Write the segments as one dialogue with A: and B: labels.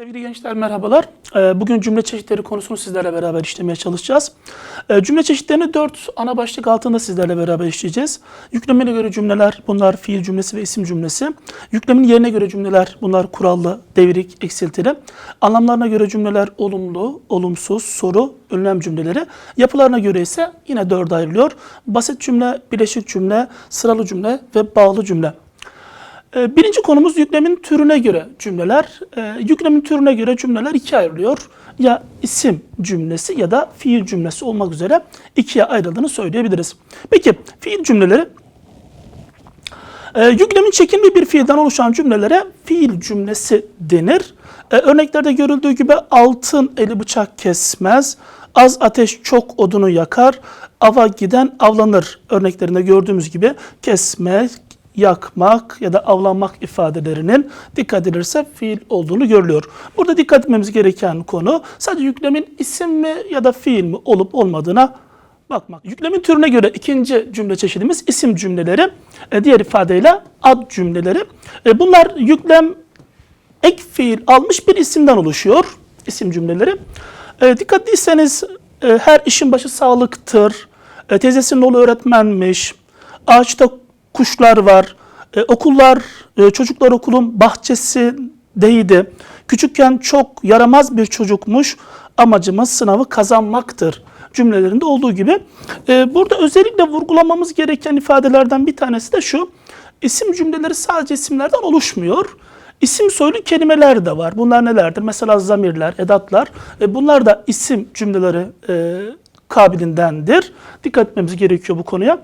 A: Sevgili gençler merhabalar. Ee, Bugün cümle çeşitleri konusunu sizlerle beraber işlemeye çalışacağız. Ee, Cümle çeşitlerini dört ana başlık altında sizlerle beraber işleyeceğiz. Yüklemine göre cümleler bunlar fiil cümlesi ve isim cümlesi. Yüklemin yerine göre cümleler bunlar kurallı, devrik, eksiltili. Anlamlarına göre cümleler olumlu, olumsuz, soru, önlem cümleleri. Yapılarına göre ise yine dörde ayrılıyor. Basit cümle, bileşik cümle, sıralı cümle ve bağlı cümle. Ee, Birinci konumuz yüklemin türüne göre cümleler. Ee, Yüklemin türüne göre cümleler ikiye ayrılıyor. Ya isim cümlesi ya da fiil cümlesi olmak üzere ikiye ayrıldığını söyleyebiliriz. Peki fiil cümleleri ee, yüklemin çekimli bir fiilden oluşan cümlelere fiil cümlesi denir. Örneklerde görüldüğü gibi altın eli bıçak kesmez, az ateş çok odunu yakar, ava giden avlanır. Örneklerinde gördüğümüz gibi kesmek, yakmak ya da avlanmak ifadelerinin dikkat edilirse fiil olduğunu görülüyor. Burada dikkat etmemiz gereken konu sadece yüklemin isim mi ya da fiil mi olup olmadığına bakmak. Yüklemin türüne göre ikinci cümle çeşidimiz isim cümleleri, e, diğer ifadeyle ad cümleleri. E, Bunlar yüklem ek fiil almış bir isimden oluşuyor isim cümleleri. E, dikkatliyseniz her işin başı sağlıktır. Teyzesinin oğlu öğretmenmiş. Ağaçta kuşlar var. E, okullar, e, çocuklar okulun bahçesindeydi. Küçükken çok yaramaz bir çocukmuş. Amacımız sınavı kazanmaktır cümlelerinde olduğu gibi. E, burada özellikle vurgulamamız gereken ifadelerden bir tanesi de şu. İsim cümleleri sadece isimlerden oluşmuyor. İsim soylu kelimeler de var. Bunlar nelerdir? Mesela zamirler, edatlar. E, bunlar da isim cümleleri e, kabilindendir. Dikkat etmemiz gerekiyor bu konuya.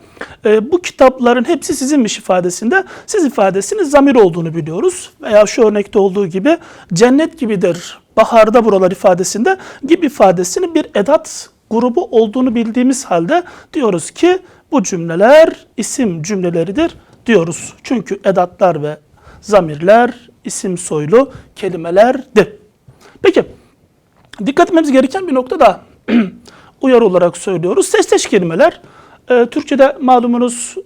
A: E, bu kitapların hepsi sizinmiş ifadesinde. Siz ifadesinin zamir olduğunu biliyoruz. Veya şu örnekte olduğu gibi cennet gibidir baharda buralar ifadesinde gibi ifadesinin bir edat grubu olduğunu bildiğimiz halde diyoruz ki bu cümleler isim cümleleridir diyoruz. Çünkü edatlar ve zamirler isim soylu kelimelerdi. Peki dikkat etmemiz gereken bir nokta da uyarı olarak söylüyoruz. Sesteş kelimeler. Ee, Türkçe'de malumunuz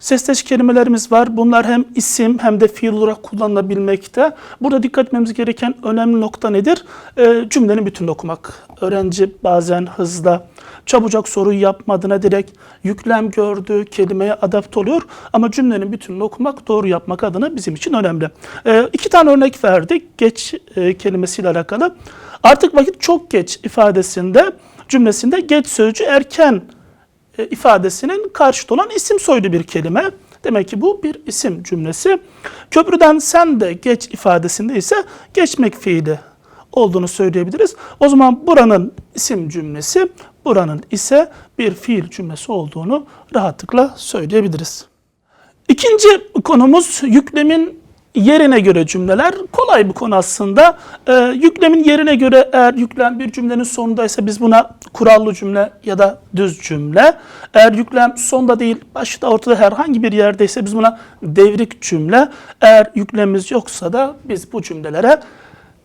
A: sesteş kelimelerimiz var. Bunlar hem isim hem de fiil olarak kullanılabilmekte. Burada dikkat etmemiz gereken önemli nokta nedir? Ee, cümlenin bütününü okumak. Öğrenci bazen hızla çabucak soruyu yapmadığına direkt yüklem gördüğü kelimeye adapte oluyor. Ama cümlenin bütününü okumak, doğru yapmak adına bizim için önemli. Ee, iki tane örnek verdik geç e, kelimesiyle alakalı. Artık vakit çok geç ifadesinde cümlesinde geç sözcüğü erken e, ifadesinin karşıtı olan isim soylu bir kelime. Demek ki bu bir isim cümlesi. Köprüden sen de geç ifadesinde ise geçmek fiili olduğunu söyleyebiliriz. O zaman buranın isim cümlesi, buranın ise bir fiil cümlesi olduğunu rahatlıkla söyleyebiliriz. İkinci konumuz yüklemin yerine göre cümleler. Kolay bir konu aslında. Ee, yüklemin yerine göre eğer yüklem bir cümlenin sonundaysa biz buna kurallı cümle ya da düz cümle. Eğer yüklem sonda değil başta ortada herhangi bir yerdeyse biz buna devrik cümle. Eğer yüklemimiz yoksa da biz bu cümlelere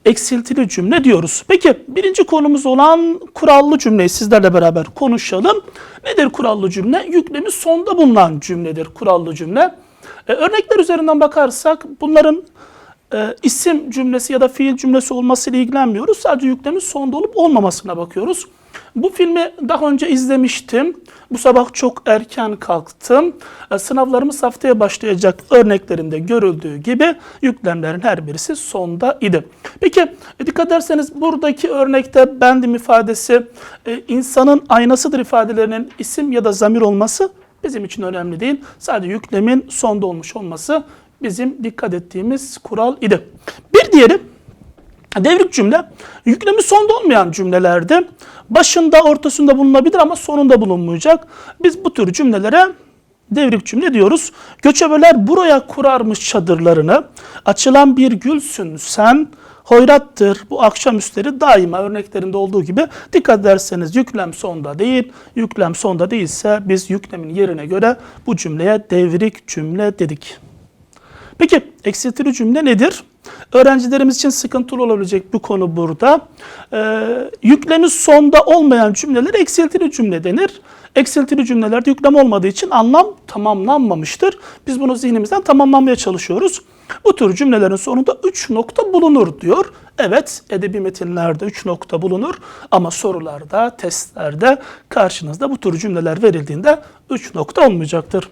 A: eksiltili cümle diyoruz. Peki birinci konumuz olan kurallı cümleyi sizlerle beraber konuşalım. Nedir kurallı cümle? Yüklemi sonda bulunan cümledir kurallı cümle. E, örnekler üzerinden bakarsak bunların e, isim cümlesi ya da fiil cümlesi olmasıyla ilgilenmiyoruz. Sadece yüklemin sonda olup olmamasına bakıyoruz. Bu filmi daha önce izlemiştim. Bu sabah çok erken kalktım. E, sınavlarımız haftaya başlayacak örneklerinde görüldüğü gibi yüklemlerin her birisi sonda idi. Peki e, dikkat ederseniz buradaki örnekte bendim ifadesi insanın aynasıdır ifadelerinin isim ya da zamir olması bizim için önemli değil. Sadece yüklemin sonda olmuş olması bizim dikkat ettiğimiz kural idi. Bir diğeri devrik cümle. Yüklemi sonda olmayan cümlelerde başında ortasında bulunabilir ama sonunda bulunmayacak. Biz bu tür cümlelere devrik cümle diyoruz. Göçebeler buraya kurarmış çadırlarını. Açılan bir gülsün sen hoyrattır bu akşamüstleri daima örneklerinde olduğu gibi dikkat ederseniz yüklem sonda değil, yüklem sonda değilse biz yüklemin yerine göre bu cümleye devrik cümle dedik. Peki eksiltili cümle nedir? Öğrencilerimiz için sıkıntılı olabilecek bir konu burada. Ee, yüklemi sonda olmayan cümleler eksiltili cümle denir. Eksiltili cümlelerde yüklem olmadığı için anlam tamamlanmamıştır. Biz bunu zihnimizden tamamlamaya çalışıyoruz. Bu tür cümlelerin sonunda 3 nokta bulunur diyor. Evet, edebi metinlerde 3 nokta bulunur ama sorularda, testlerde karşınızda bu tür cümleler verildiğinde 3 nokta olmayacaktır.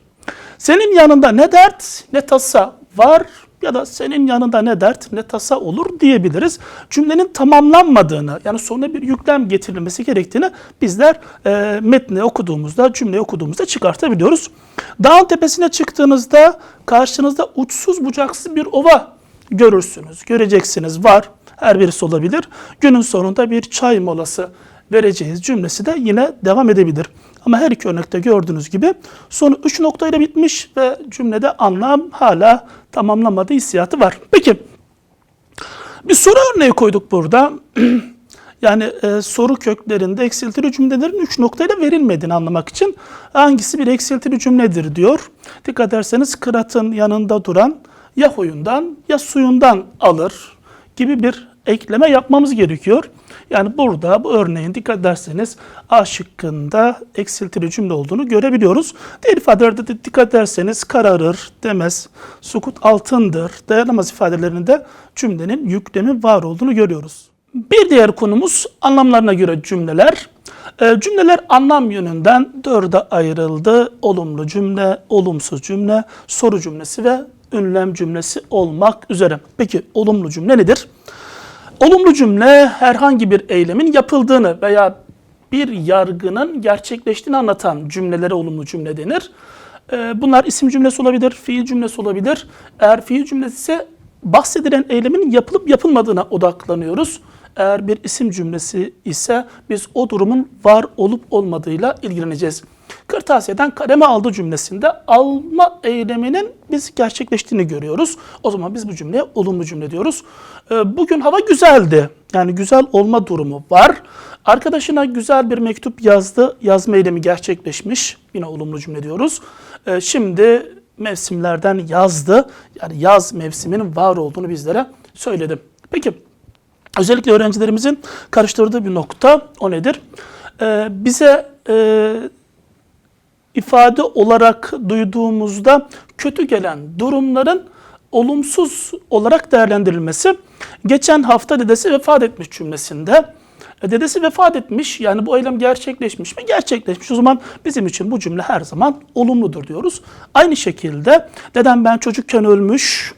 A: Senin yanında ne dert ne tasa var ya da senin yanında ne dert ne tasa olur diyebiliriz. Cümlenin tamamlanmadığını yani sonuna bir yüklem getirilmesi gerektiğini bizler e, metni okuduğumuzda, cümleyi okuduğumuzda çıkartabiliyoruz. Dağın tepesine çıktığınızda karşınızda uçsuz bucaksız bir ova görürsünüz, göreceksiniz var. Her birisi olabilir. Günün sonunda bir çay molası vereceğiz cümlesi de yine devam edebilir. Ama her iki örnekte gördüğünüz gibi sonu 3 noktayla bitmiş ve cümlede anlam hala tamamlamadığı hissiyatı var. Peki bir soru örneği koyduk burada. yani e, soru köklerinde eksiltili cümlelerin 3 noktayla verilmediğini anlamak için hangisi bir eksiltili cümledir diyor. Dikkat ederseniz kıratın yanında duran ya huyundan ya suyundan alır gibi bir ekleme yapmamız gerekiyor. Yani burada bu örneğin dikkat ederseniz A şıkkında eksiltili cümle olduğunu görebiliyoruz. Diğer ifadelerde de dikkat ederseniz kararır, demez, sukut altındır, dayanamaz ifadelerinde cümlenin yüklemi var olduğunu görüyoruz. Bir diğer konumuz anlamlarına göre cümleler. E, cümleler anlam yönünden dörde ayrıldı. Olumlu cümle, olumsuz cümle, soru cümlesi ve ünlem cümlesi olmak üzere. Peki olumlu cümle nedir? Olumlu cümle herhangi bir eylemin yapıldığını veya bir yargının gerçekleştiğini anlatan cümlelere olumlu cümle denir. Ee, Bunlar isim cümlesi olabilir, fiil cümlesi olabilir. Eğer fiil cümlesi ise bahsedilen eylemin yapılıp yapılmadığına odaklanıyoruz. Eğer bir isim cümlesi ise biz o durumun var olup olmadığıyla ilgileneceğiz. Kırtasiyeden kaleme aldı cümlesinde alma eyleminin biz gerçekleştiğini görüyoruz. O zaman biz bu cümleye olumlu cümle diyoruz. Ee, Bugün hava güzeldi. Yani güzel olma durumu var. Arkadaşına güzel bir mektup yazdı. Yazma eylemi gerçekleşmiş. Yine olumlu cümle diyoruz. Ee, Şimdi mevsimlerden yazdı. Yani yaz mevsiminin var olduğunu bizlere söyledi. Peki özellikle öğrencilerimizin karıştırdığı bir nokta o nedir? Ee, bize e, ifade olarak duyduğumuzda kötü gelen durumların olumsuz olarak değerlendirilmesi. Geçen hafta dedesi vefat etmiş cümlesinde. E, Dedesi vefat etmiş yani bu eylem gerçekleşmiş mi? Gerçekleşmiş. O zaman bizim için bu cümle her zaman olumludur diyoruz. Aynı şekilde dedem ben çocukken ölmüş,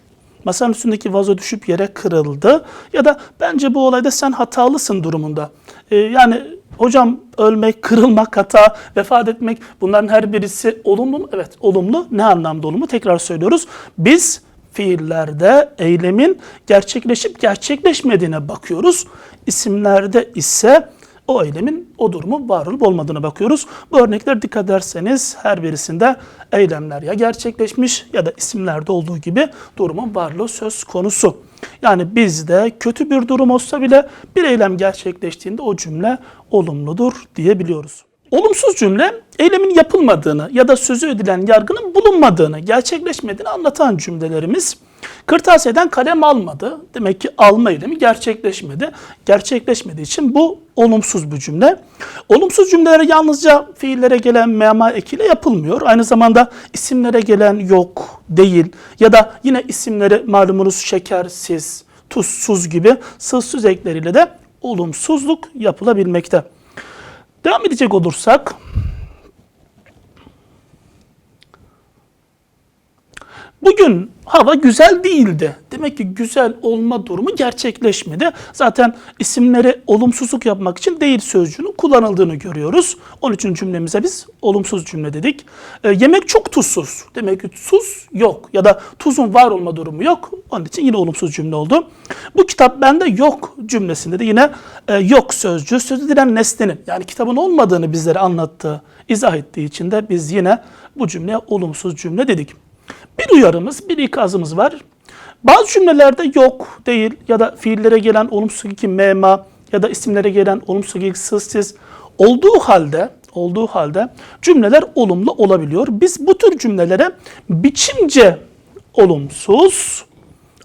A: masanın üstündeki vazo düşüp yere kırıldı ya da bence bu olayda sen hatalısın durumunda. E, yani hocam ölmek, kırılmak, hata, vefat etmek bunların her birisi olumlu mu? Evet olumlu. Ne anlamda olumlu? Tekrar söylüyoruz. Biz fiillerde eylemin gerçekleşip gerçekleşmediğine bakıyoruz. İsimlerde ise o eylemin o durumu var olup olmadığına bakıyoruz. Bu örnekler dikkat ederseniz her birisinde eylemler ya gerçekleşmiş ya da isimlerde olduğu gibi durumun varlığı söz konusu. Yani bizde kötü bir durum olsa bile bir eylem gerçekleştiğinde o cümle olumludur diyebiliyoruz. Olumsuz cümle eylemin yapılmadığını ya da sözü edilen yargının bulunmadığını, gerçekleşmediğini anlatan cümlelerimiz. Kırtasiyeden kalem almadı. Demek ki alma eylemi gerçekleşmedi. Gerçekleşmediği için bu olumsuz bir cümle. Olumsuz cümleler yalnızca fiillere gelen mema ekiyle yapılmıyor. Aynı zamanda isimlere gelen yok, değil ya da yine isimleri malumunuz şekersiz, tuzsuz gibi sızsız ekleriyle de olumsuzluk yapılabilmekte. Devam edecek olursak Bugün hava güzel değildi. Demek ki güzel olma durumu gerçekleşmedi. Zaten isimleri olumsuzluk yapmak için değil sözcüğünün kullanıldığını görüyoruz. Onun için cümlemize biz olumsuz cümle dedik. E, yemek çok tuzsuz. Demek ki tuz yok ya da tuzun var olma durumu yok. Onun için yine olumsuz cümle oldu. Bu kitap bende yok cümlesinde de yine e, yok sözcüğü söz edilen nesnenin yani kitabın olmadığını bizlere anlattığı, izah ettiği için de biz yine bu cümleye olumsuz cümle dedik. Bir uyarımız, bir ikazımız var. Bazı cümlelerde yok, değil ya da fiillere gelen olumsuz iki mema ya da isimlere gelen olumsuz iki sızsız olduğu halde olduğu halde cümleler olumlu olabiliyor. Biz bu tür cümlelere biçimce olumsuz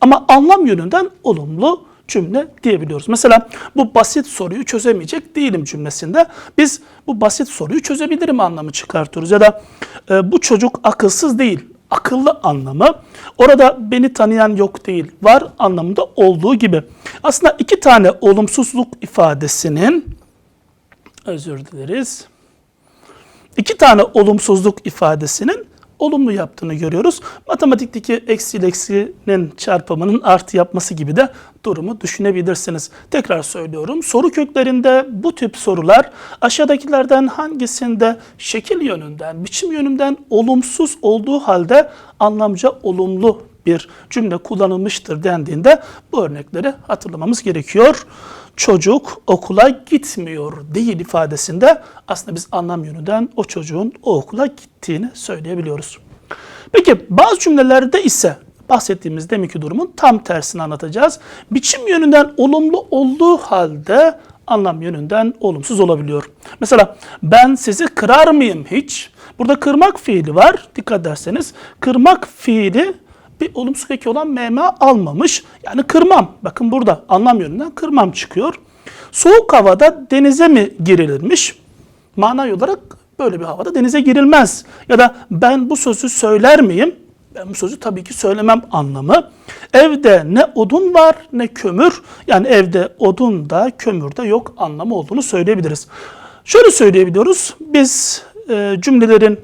A: ama anlam yönünden olumlu cümle diyebiliyoruz. Mesela bu basit soruyu çözemeyecek değilim cümlesinde biz bu basit soruyu çözebilirim anlamı çıkartıyoruz. Ya da e, bu çocuk akılsız değil, akıllı anlamı orada beni tanıyan yok değil, var anlamında olduğu gibi. Aslında iki tane olumsuzluk ifadesinin özür dileriz. İki tane olumsuzluk ifadesinin olumlu yaptığını görüyoruz. Matematikteki eksi ile eksinin çarpımının artı yapması gibi de durumu düşünebilirsiniz. Tekrar söylüyorum. Soru köklerinde bu tip sorular aşağıdakilerden hangisinde şekil yönünden, biçim yönünden olumsuz olduğu halde anlamca olumlu bir cümle kullanılmıştır dendiğinde bu örnekleri hatırlamamız gerekiyor. Çocuk okula gitmiyor değil ifadesinde aslında biz anlam yönünden o çocuğun o okula gittiğini söyleyebiliyoruz. Peki bazı cümlelerde ise bahsettiğimiz deminki durumun tam tersini anlatacağız. Biçim yönünden olumlu olduğu halde anlam yönünden olumsuz olabiliyor. Mesela ben sizi kırar mıyım hiç? Burada kırmak fiili var. Dikkat ederseniz kırmak fiili bir olumsuz eki olan mema almamış. Yani kırmam. Bakın burada anlam yönünden kırmam çıkıyor. Soğuk havada denize mi girilirmiş? Mana olarak böyle bir havada denize girilmez. Ya da ben bu sözü söyler miyim? Ben bu sözü tabii ki söylemem anlamı. Evde ne odun var ne kömür. Yani evde odun da kömür de yok anlamı olduğunu söyleyebiliriz. Şöyle söyleyebiliyoruz. Biz e, cümlelerin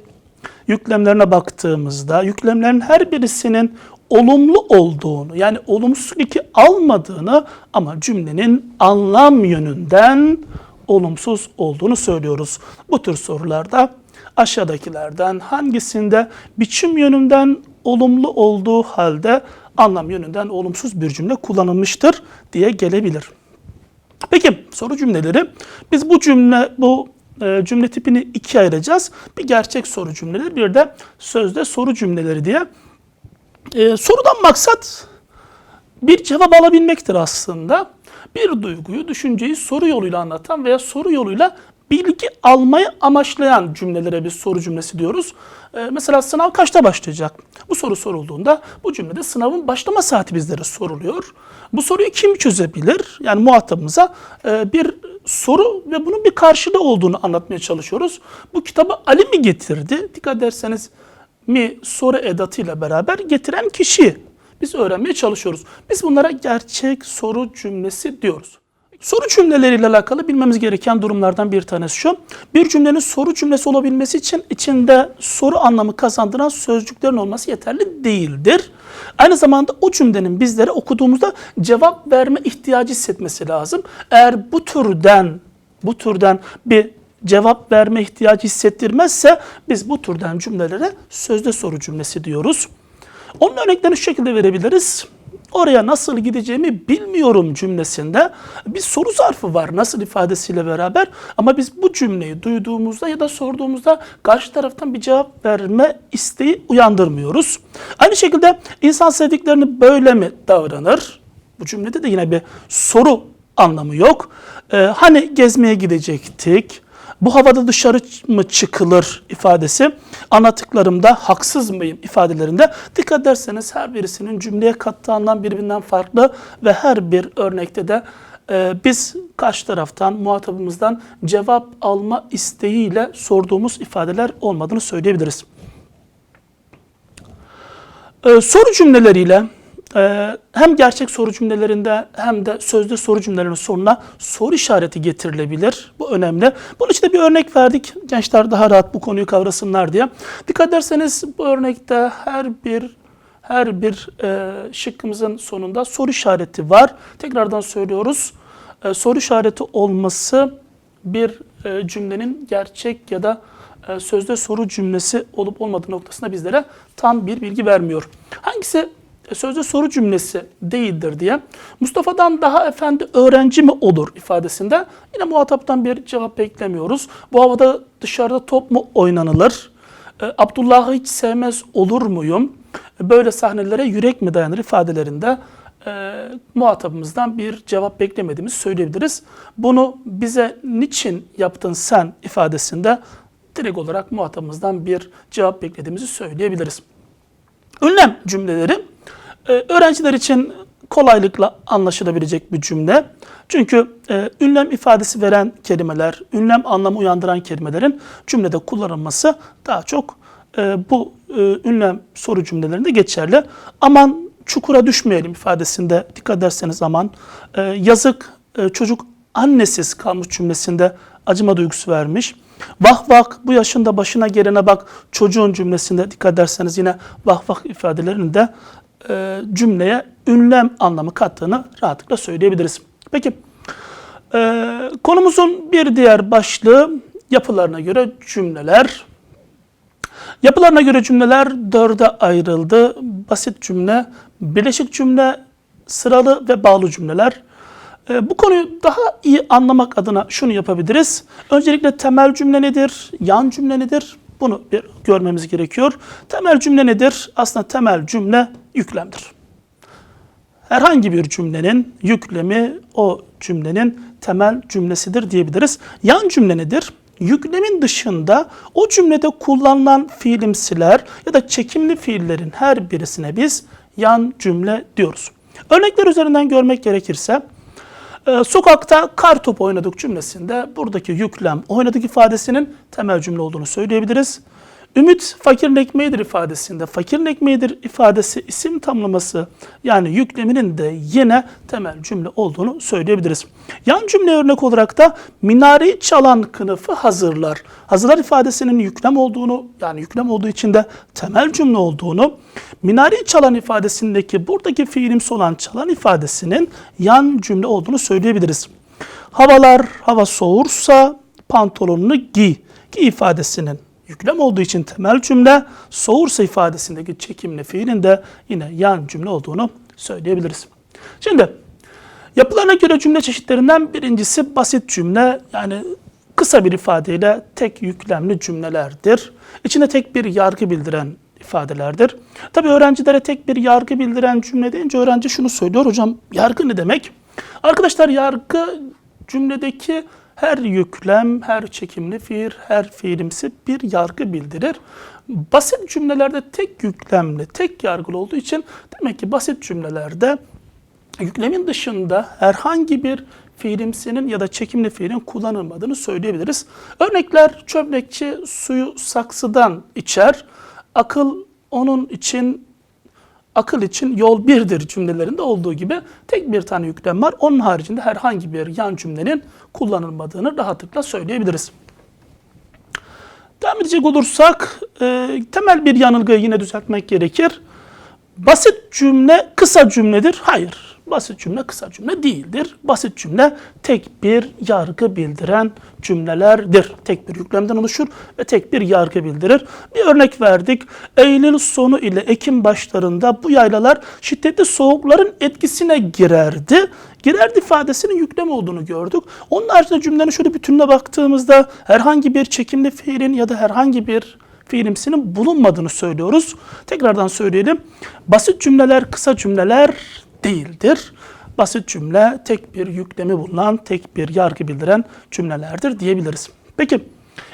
A: yüklemlerine baktığımızda yüklemlerin her birisinin olumlu olduğunu yani olumsuz eki almadığını ama cümlenin anlam yönünden olumsuz olduğunu söylüyoruz. Bu tür sorularda aşağıdakilerden hangisinde biçim yönünden olumlu olduğu halde anlam yönünden olumsuz bir cümle kullanılmıştır diye gelebilir. Peki soru cümleleri biz bu cümle bu e, cümle tipini ikiye ayıracağız. Bir gerçek soru cümleleri bir de sözde soru cümleleri diye. E, sorudan maksat bir cevap alabilmektir aslında. Bir duyguyu, düşünceyi soru yoluyla anlatan veya soru yoluyla bilgi almayı amaçlayan cümlelere biz soru cümlesi diyoruz. Ee, mesela sınav kaçta başlayacak? Bu soru sorulduğunda bu cümlede sınavın başlama saati bizlere soruluyor. Bu soruyu kim çözebilir? Yani muhatabımıza e, bir soru ve bunun bir karşılığı olduğunu anlatmaya çalışıyoruz. Bu kitabı Ali mi getirdi? Dikkat ederseniz mi soru edatıyla beraber getiren kişi. Biz öğrenmeye çalışıyoruz. Biz bunlara gerçek soru cümlesi diyoruz. Soru cümleleriyle alakalı bilmemiz gereken durumlardan bir tanesi şu. Bir cümlenin soru cümlesi olabilmesi için içinde soru anlamı kazandıran sözcüklerin olması yeterli değildir. Aynı zamanda o cümlenin bizlere okuduğumuzda cevap verme ihtiyacı hissetmesi lazım. Eğer bu türden bu türden bir cevap verme ihtiyacı hissettirmezse biz bu türden cümlelere sözde soru cümlesi diyoruz. Onun örneklerini şu şekilde verebiliriz. Oraya nasıl gideceğimi bilmiyorum cümlesinde bir soru zarfı var nasıl ifadesiyle beraber ama biz bu cümleyi duyduğumuzda ya da sorduğumuzda karşı taraftan bir cevap verme isteği uyandırmıyoruz. Aynı şekilde insan sevdiklerini böyle mi davranır? Bu cümlede de yine bir soru anlamı yok. Ee, hani gezmeye gidecektik? Bu havada dışarı mı çıkılır ifadesi anlattıklarımda haksız mıyım ifadelerinde dikkat ederseniz her birisinin cümleye kattığı anlam birbirinden farklı ve her bir örnekte de e, biz karşı taraftan muhatabımızdan cevap alma isteğiyle sorduğumuz ifadeler olmadığını söyleyebiliriz. E, soru cümleleriyle ee, hem gerçek soru cümlelerinde hem de sözde soru cümlelerinin sonuna soru işareti getirilebilir. Bu önemli. Bunun için de bir örnek verdik. Gençler daha rahat bu konuyu kavrasınlar diye. Dikkat ederseniz bu örnekte her bir her bir e, şıkkımızın sonunda soru işareti var. Tekrardan söylüyoruz. E, soru işareti olması bir e, cümlenin gerçek ya da e, sözde soru cümlesi olup olmadığı noktasında bizlere tam bir bilgi vermiyor. Hangisi e, sözde soru cümlesi değildir diye Mustafa'dan daha efendi öğrenci mi olur ifadesinde yine muhataptan bir cevap beklemiyoruz. Bu havada dışarıda top mu oynanılır? E, Abdullah'ı hiç sevmez olur muyum? E, böyle sahnelere yürek mi dayanır ifadelerinde e, muhatabımızdan bir cevap beklemediğimizi söyleyebiliriz. Bunu bize niçin yaptın sen ifadesinde direkt olarak muhatabımızdan bir cevap beklediğimizi söyleyebiliriz. Ünlem cümleleri ee, öğrenciler için kolaylıkla anlaşılabilecek bir cümle. Çünkü e, ünlem ifadesi veren kelimeler, ünlem anlamı uyandıran kelimelerin cümlede kullanılması daha çok e, bu e, ünlem soru cümlelerinde geçerli. Aman çukura düşmeyelim ifadesinde dikkat ederseniz aman e, yazık e, çocuk annesiz kalmış cümlesinde acıma duygusu vermiş. Vah vah bu yaşında başına gelene bak çocuğun cümlesinde dikkat ederseniz yine vah vah ifadelerinde e, cümleye ünlem anlamı kattığını rahatlıkla söyleyebiliriz. Peki e, konumuzun bir diğer başlığı yapılarına göre cümleler. Yapılarına göre cümleler dörde ayrıldı. Basit cümle, bileşik cümle, sıralı ve bağlı cümleler. Ee, Bu konuyu daha iyi anlamak adına şunu yapabiliriz. Öncelikle temel cümle nedir? Yan cümle nedir? Bunu bir görmemiz gerekiyor. Temel cümle nedir? Aslında temel cümle yüklemdir. Herhangi bir cümlenin yüklemi o cümlenin temel cümlesidir diyebiliriz. Yan cümle nedir? Yüklemin dışında o cümlede kullanılan fiilimsiler ya da çekimli fiillerin her birisine biz yan cümle diyoruz. Örnekler üzerinden görmek gerekirse ee, sokakta kar topu oynadık cümlesinde buradaki yüklem oynadık ifadesinin temel cümle olduğunu söyleyebiliriz. Ümit fakirin ekmeğidir ifadesinde fakirin ekmeğidir ifadesi isim tamlaması yani yükleminin de yine temel cümle olduğunu söyleyebiliriz. Yan cümle örnek olarak da minareyi çalan kınıfı hazırlar. Hazırlar ifadesinin yüklem olduğunu yani yüklem olduğu için de temel cümle olduğunu minareyi çalan ifadesindeki buradaki fiilimsi olan çalan ifadesinin yan cümle olduğunu söyleyebiliriz. Havalar hava soğursa pantolonunu giy. Giy ifadesinin yüklem olduğu için temel cümle, soğursa ifadesindeki çekimli fiilin de yine yan cümle olduğunu söyleyebiliriz. Şimdi yapılarına göre cümle çeşitlerinden birincisi basit cümle yani kısa bir ifadeyle tek yüklemli cümlelerdir. İçinde tek bir yargı bildiren ifadelerdir. Tabii öğrencilere tek bir yargı bildiren cümle deyince öğrenci şunu söylüyor. Hocam yargı ne demek? Arkadaşlar yargı cümledeki her yüklem, her çekimli fiil, her fiilimsi bir yargı bildirir. Basit cümlelerde tek yüklemli, tek yargılı olduğu için demek ki basit cümlelerde yüklemin dışında herhangi bir fiilimsinin ya da çekimli fiilin kullanılmadığını söyleyebiliriz. Örnekler çömlekçi suyu saksıdan içer. Akıl onun için akıl için yol birdir cümlelerinde olduğu gibi tek bir tane yüklem var. Onun haricinde herhangi bir yan cümlenin kullanılmadığını rahatlıkla söyleyebiliriz. Devam edecek olursak e, temel bir yanılgıyı yine düzeltmek gerekir. Basit cümle kısa cümledir. Hayır. Basit cümle kısa cümle değildir. Basit cümle tek bir yargı bildiren cümlelerdir. Tek bir yüklemden oluşur ve tek bir yargı bildirir. Bir örnek verdik. Eylül sonu ile Ekim başlarında bu yaylalar şiddetli soğukların etkisine girerdi. Girerdi ifadesinin yüklem olduğunu gördük. Onun haricinde cümlenin şöyle bütününe baktığımızda herhangi bir çekimli fiilin ya da herhangi bir fiilimsinin bulunmadığını söylüyoruz. Tekrardan söyleyelim. Basit cümleler kısa cümleler değildir. Basit cümle tek bir yüklemi bulunan, tek bir yargı bildiren cümlelerdir diyebiliriz. Peki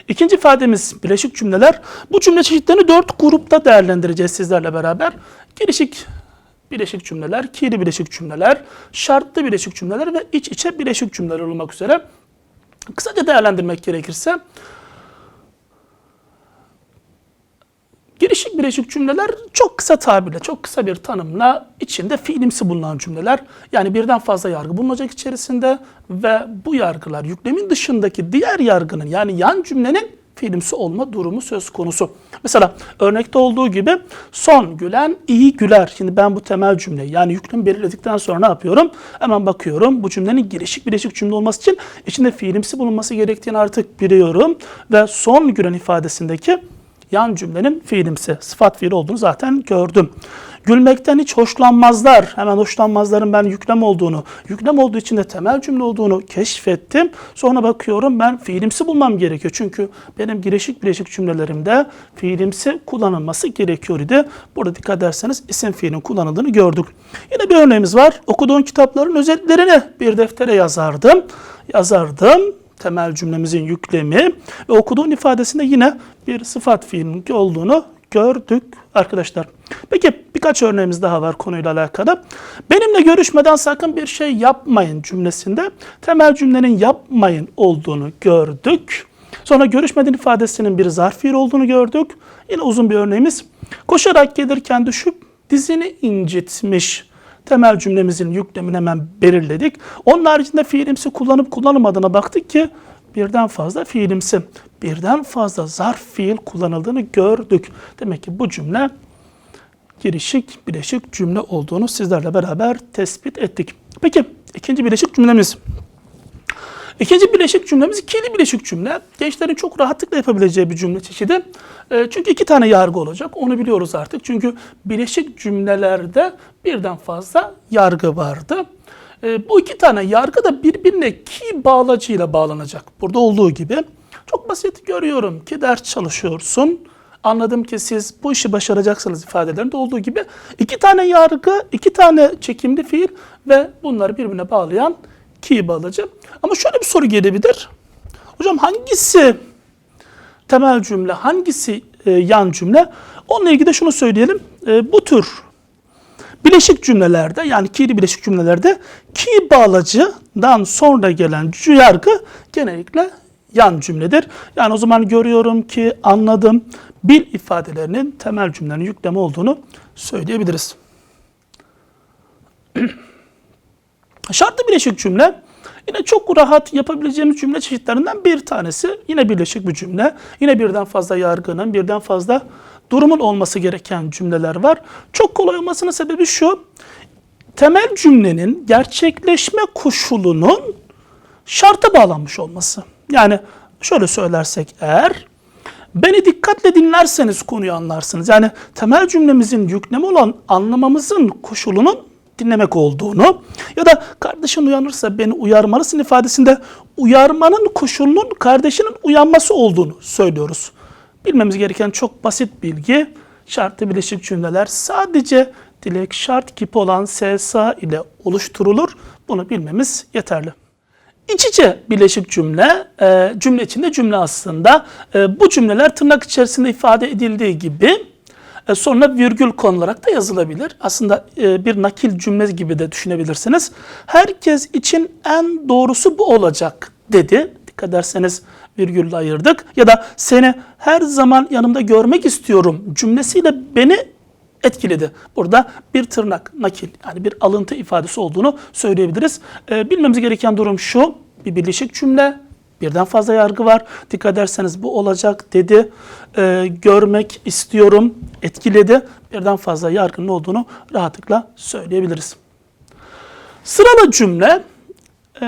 A: ikinci ifademiz bileşik cümleler. Bu cümle çeşitlerini dört grupta değerlendireceğiz sizlerle beraber. Gelişik bileşik cümleler, kiili bileşik cümleler, şartlı bileşik cümleler ve iç içe bileşik cümleler olmak üzere. Kısaca değerlendirmek gerekirse Girişik bileşik cümleler çok kısa tabirle, çok kısa bir tanımla içinde fiilimsi bulunan cümleler. Yani birden fazla yargı bulunacak içerisinde ve bu yargılar yüklemin dışındaki diğer yargının yani yan cümlenin fiilimsi olma durumu söz konusu. Mesela örnekte olduğu gibi son gülen iyi güler. Şimdi ben bu temel cümleyi yani yüklemi belirledikten sonra ne yapıyorum? Hemen bakıyorum bu cümlenin girişik bileşik cümle olması için içinde fiilimsi bulunması gerektiğini artık biliyorum. Ve son gülen ifadesindeki yan cümlenin fiilimsi, sıfat fiili olduğunu zaten gördüm. Gülmekten hiç hoşlanmazlar. Hemen hoşlanmazların ben yüklem olduğunu, yüklem olduğu için de temel cümle olduğunu keşfettim. Sonra bakıyorum ben fiilimsi bulmam gerekiyor. Çünkü benim girişik bileşik cümlelerimde fiilimsi kullanılması gerekiyor idi. Burada dikkat ederseniz isim fiilin kullanıldığını gördük. Yine bir örneğimiz var. Okuduğun kitapların özetlerini bir deftere yazardım. Yazardım temel cümlemizin yüklemi ve okuduğun ifadesinde yine bir sıfat fiilinin olduğunu gördük arkadaşlar. Peki birkaç örneğimiz daha var konuyla alakalı. Benimle görüşmeden sakın bir şey yapmayın cümlesinde temel cümlenin yapmayın olduğunu gördük. Sonra görüşmeden ifadesinin bir zarf fiil olduğunu gördük. Yine uzun bir örneğimiz. Koşarak gelirken düşüp dizini incitmiş. Temel cümlemizin yüklemini hemen belirledik. Onun haricinde fiilimsi kullanıp kullanılmadığına baktık ki birden fazla fiilimsi, birden fazla zarf fiil kullanıldığını gördük. Demek ki bu cümle girişik bileşik cümle olduğunu sizlerle beraber tespit ettik. Peki ikinci bileşik cümlemiz. İkinci bileşik cümlemiz ikili bileşik cümle. Gençlerin çok rahatlıkla yapabileceği bir cümle çeşidi. E, çünkü iki tane yargı olacak. Onu biliyoruz artık. Çünkü bileşik cümlelerde birden fazla yargı vardı. E, bu iki tane yargı da birbirine ki bağlacıyla bağlanacak. Burada olduğu gibi. Çok basit görüyorum ki ders çalışıyorsun. Anladım ki siz bu işi başaracaksınız ifadelerinde olduğu gibi iki tane yargı, iki tane çekimli fiil ve bunları birbirine bağlayan ki bağlacı. Ama şöyle bir soru gelebilir. Hocam hangisi temel cümle, hangisi e, yan cümle? Onunla ilgili de şunu söyleyelim. E, bu tür bileşik cümlelerde yani ki'li bileşik cümlelerde ki bağlacıdan sonra gelen yargı genellikle yan cümledir. Yani o zaman görüyorum ki anladım bil ifadelerinin temel cümlenin yükleme olduğunu söyleyebiliriz. Şartlı bileşik cümle yine çok rahat yapabileceğimiz cümle çeşitlerinden bir tanesi. Yine birleşik bir cümle. Yine birden fazla yargının, birden fazla durumun olması gereken cümleler var. Çok kolay olmasının sebebi şu. Temel cümlenin gerçekleşme koşulunun şarta bağlanmış olması. Yani şöyle söylersek eğer Beni dikkatle dinlerseniz konuyu anlarsınız. Yani temel cümlemizin yükleme olan anlamamızın koşulunun dinlemek olduğunu ya da kardeşin uyanırsa beni uyarmalısın ifadesinde uyarmanın koşulunun kardeşinin uyanması olduğunu söylüyoruz. Bilmemiz gereken çok basit bilgi şartlı bileşik cümleler sadece dilek şart kipi olan SSA ile oluşturulur. Bunu bilmemiz yeterli. İç içe bileşik cümle, e, cümle içinde cümle aslında. E, bu cümleler tırnak içerisinde ifade edildiği gibi e, sonra virgül konularak da yazılabilir. Aslında e, bir nakil cümle gibi de düşünebilirsiniz. Herkes için en doğrusu bu olacak dedi. Dikkat ederseniz virgülle ayırdık. Ya da seni her zaman yanımda görmek istiyorum cümlesiyle beni etkiledi. Burada bir tırnak, nakil yani bir alıntı ifadesi olduğunu söyleyebiliriz. Ee, bilmemiz gereken durum şu, bir birleşik cümle, birden fazla yargı var. Dikkat ederseniz bu olacak dedi, Ee, görmek istiyorum, etkiledi. Birden fazla yargının olduğunu rahatlıkla söyleyebiliriz. Sıralı cümle, e,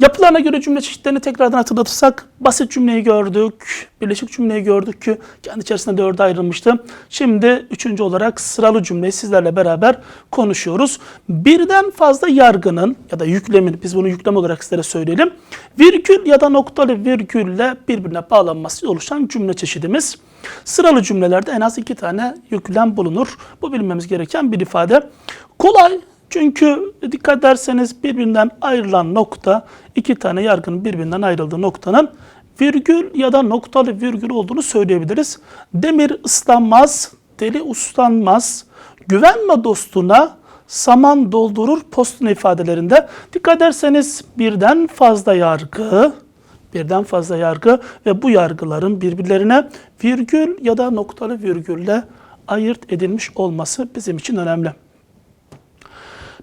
A: yapılarına göre cümle çeşitlerini tekrardan hatırlatırsak basit cümleyi gördük, birleşik cümleyi gördük ki kendi içerisinde dörde ayrılmıştı. Şimdi üçüncü olarak sıralı cümleyi sizlerle beraber konuşuyoruz. Birden fazla yargının ya da yüklemin, biz bunu yüklem olarak sizlere söyleyelim, virgül ya da noktalı virgülle birbirine bağlanması oluşan cümle çeşidimiz. Sıralı cümlelerde en az iki tane yüklem bulunur. Bu bilmemiz gereken bir ifade. Kolay, çünkü dikkat ederseniz birbirinden ayrılan nokta, iki tane yargının birbirinden ayrıldığı noktanın virgül ya da noktalı virgül olduğunu söyleyebiliriz. Demir ıslanmaz, deli uslanmaz, güvenme dostuna, saman doldurur postun ifadelerinde. Dikkat ederseniz birden fazla yargı, birden fazla yargı ve bu yargıların birbirlerine virgül ya da noktalı virgülle ayırt edilmiş olması bizim için önemli.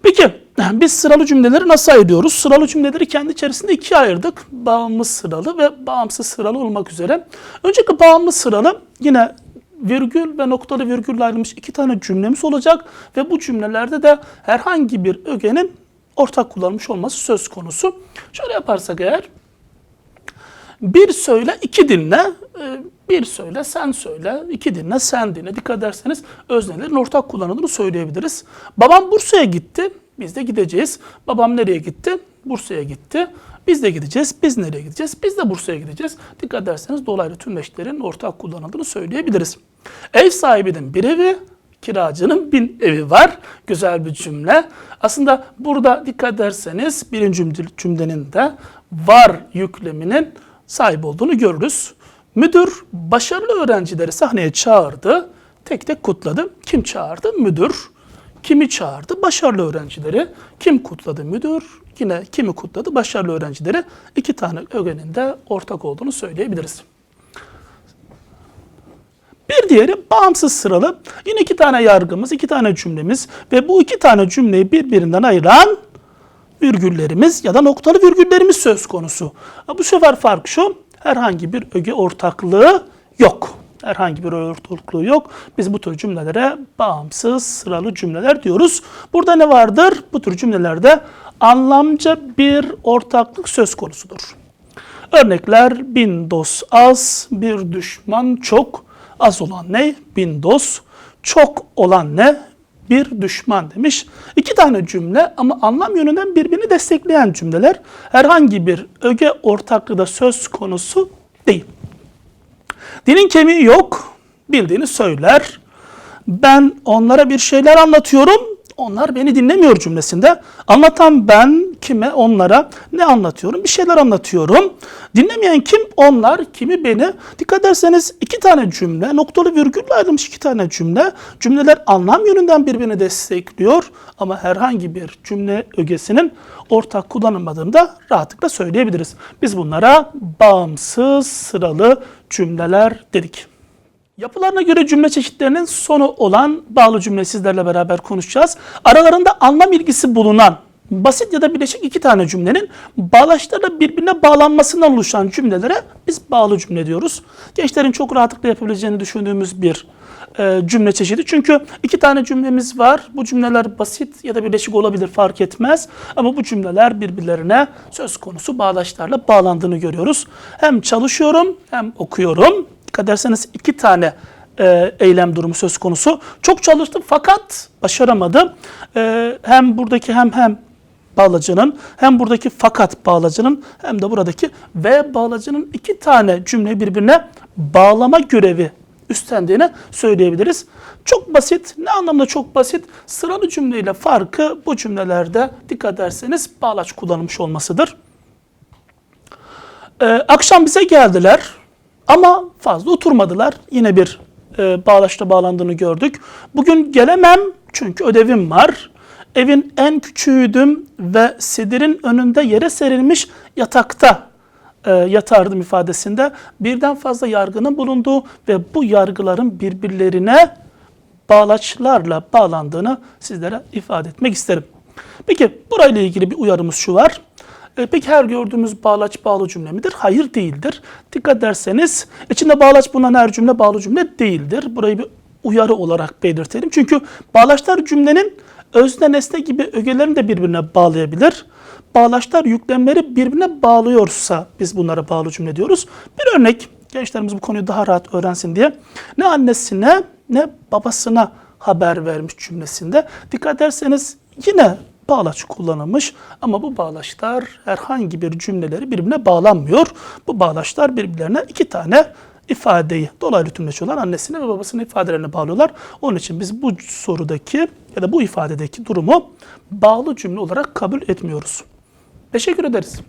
A: Peki biz sıralı cümleleri nasıl ayırıyoruz? Sıralı cümleleri kendi içerisinde ikiye ayırdık. Bağımlı sıralı ve bağımsız sıralı olmak üzere. Önceki bağımlı sıralı yine virgül ve noktalı virgülle ayrılmış iki tane cümlemiz olacak ve bu cümlelerde de herhangi bir ögenin ortak kullanılmış olması söz konusu. Şöyle yaparsak eğer bir söyle iki dinle, e, bir söyle sen söyle, iki dinle sen dinle. Dikkat ederseniz öznelerin ortak kullanıldığını söyleyebiliriz. Babam Bursa'ya gitti, biz de gideceğiz. Babam nereye gitti? Bursa'ya gitti. Biz de gideceğiz. Biz nereye gideceğiz? Biz de Bursa'ya gideceğiz. Dikkat ederseniz dolaylı tümleşlerin ortak kullanıldığını söyleyebiliriz. Ev sahibinin bir evi, kiracının bin evi var. Güzel bir cümle. Aslında burada dikkat ederseniz birinci cümle- cümlenin de var yükleminin sahip olduğunu görürüz. Müdür başarılı öğrencileri sahneye çağırdı. Tek tek kutladı. Kim çağırdı? Müdür. Kimi çağırdı? Başarılı öğrencileri. Kim kutladı? Müdür. Yine kimi kutladı? Başarılı öğrencileri. İki tane ögenin de ortak olduğunu söyleyebiliriz. Bir diğeri bağımsız sıralı. Yine iki tane yargımız, iki tane cümlemiz ve bu iki tane cümleyi birbirinden ayıran virgüllerimiz ya da noktalı virgüllerimiz söz konusu. Bu sefer fark şu, herhangi bir öge ortaklığı yok. Herhangi bir ortaklığı yok. Biz bu tür cümlelere bağımsız sıralı cümleler diyoruz. Burada ne vardır? Bu tür cümlelerde anlamca bir ortaklık söz konusudur. Örnekler bin dost az, bir düşman çok. Az olan ne? Bin dost. Çok olan ne? Bir düşman demiş. İki tane cümle ama anlam yönünden birbirini destekleyen cümleler. Herhangi bir öge ortaklığı da söz konusu değil. Dilin kemiği yok, bildiğini söyler. Ben onlara bir şeyler anlatıyorum, onlar beni dinlemiyor cümlesinde. Anlatan ben kime, onlara ne anlatıyorum? Bir şeyler anlatıyorum. Dinlemeyen kim? Onlar, kimi beni. Dikkat ederseniz iki tane cümle, noktalı virgülle ayrılmış iki tane cümle. Cümleler anlam yönünden birbirini destekliyor ama herhangi bir cümle ögesinin ortak kullanılmadığını da rahatlıkla söyleyebiliriz. Biz bunlara bağımsız sıralı cümleler dedik. Yapılarına göre cümle çeşitlerinin sonu olan bağlı cümle sizlerle beraber konuşacağız. Aralarında anlam ilgisi bulunan basit ya da bileşik iki tane cümlenin bağlaçlarla birbirine bağlanmasından oluşan cümlelere biz bağlı cümle diyoruz. Gençlerin çok rahatlıkla yapabileceğini düşündüğümüz bir e, cümle çeşidi. Çünkü iki tane cümlemiz var. Bu cümleler basit ya da birleşik olabilir fark etmez. Ama bu cümleler birbirlerine söz konusu bağlaçlarla bağlandığını görüyoruz. Hem çalışıyorum hem okuyorum. Dikkat ederseniz iki tane e, eylem durumu söz konusu. Çok çalıştım fakat başaramadım. E, hem buradaki hem hem bağlacının hem buradaki fakat bağlacının hem de buradaki ve bağlacının iki tane cümleyi birbirine bağlama görevi üstlendiğini söyleyebiliriz. Çok basit. Ne anlamda çok basit? Sıralı cümleyle farkı bu cümlelerde dikkat ederseniz bağlaç kullanılmış olmasıdır. Ee, akşam bize geldiler ama fazla oturmadılar. Yine bir e, bağlaçla bağlandığını gördük. Bugün gelemem çünkü ödevim var. Evin en küçüğüydüm ve sedirin önünde yere serilmiş yatakta e, yatardım ifadesinde birden fazla yargının bulunduğu ve bu yargıların birbirlerine bağlaçlarla bağlandığını sizlere ifade etmek isterim. Peki burayla ilgili bir uyarımız şu var. E, peki her gördüğümüz bağlaç bağlı cümle midir? Hayır değildir. Dikkat ederseniz içinde bağlaç bulunan her cümle bağlı cümle değildir. Burayı bir uyarı olarak belirtelim. Çünkü bağlaçlar cümlenin özne nesne gibi ögelerini de birbirine bağlayabilir. Bağlaçlar yüklemleri birbirine bağlıyorsa biz bunlara bağlı cümle diyoruz. Bir örnek gençlerimiz bu konuyu daha rahat öğrensin diye ne annesine ne babasına haber vermiş cümlesinde. Dikkat ederseniz yine bağlaç kullanılmış ama bu bağlaçlar herhangi bir cümleleri birbirine bağlanmıyor. Bu bağlaçlar birbirlerine iki tane ifadeyi dolaylı tümleç olan annesine ve babasının ifadelerine bağlıyorlar. Onun için biz bu sorudaki ya da bu ifadedeki durumu bağlı cümle olarak kabul etmiyoruz. Teşekkür ederiz.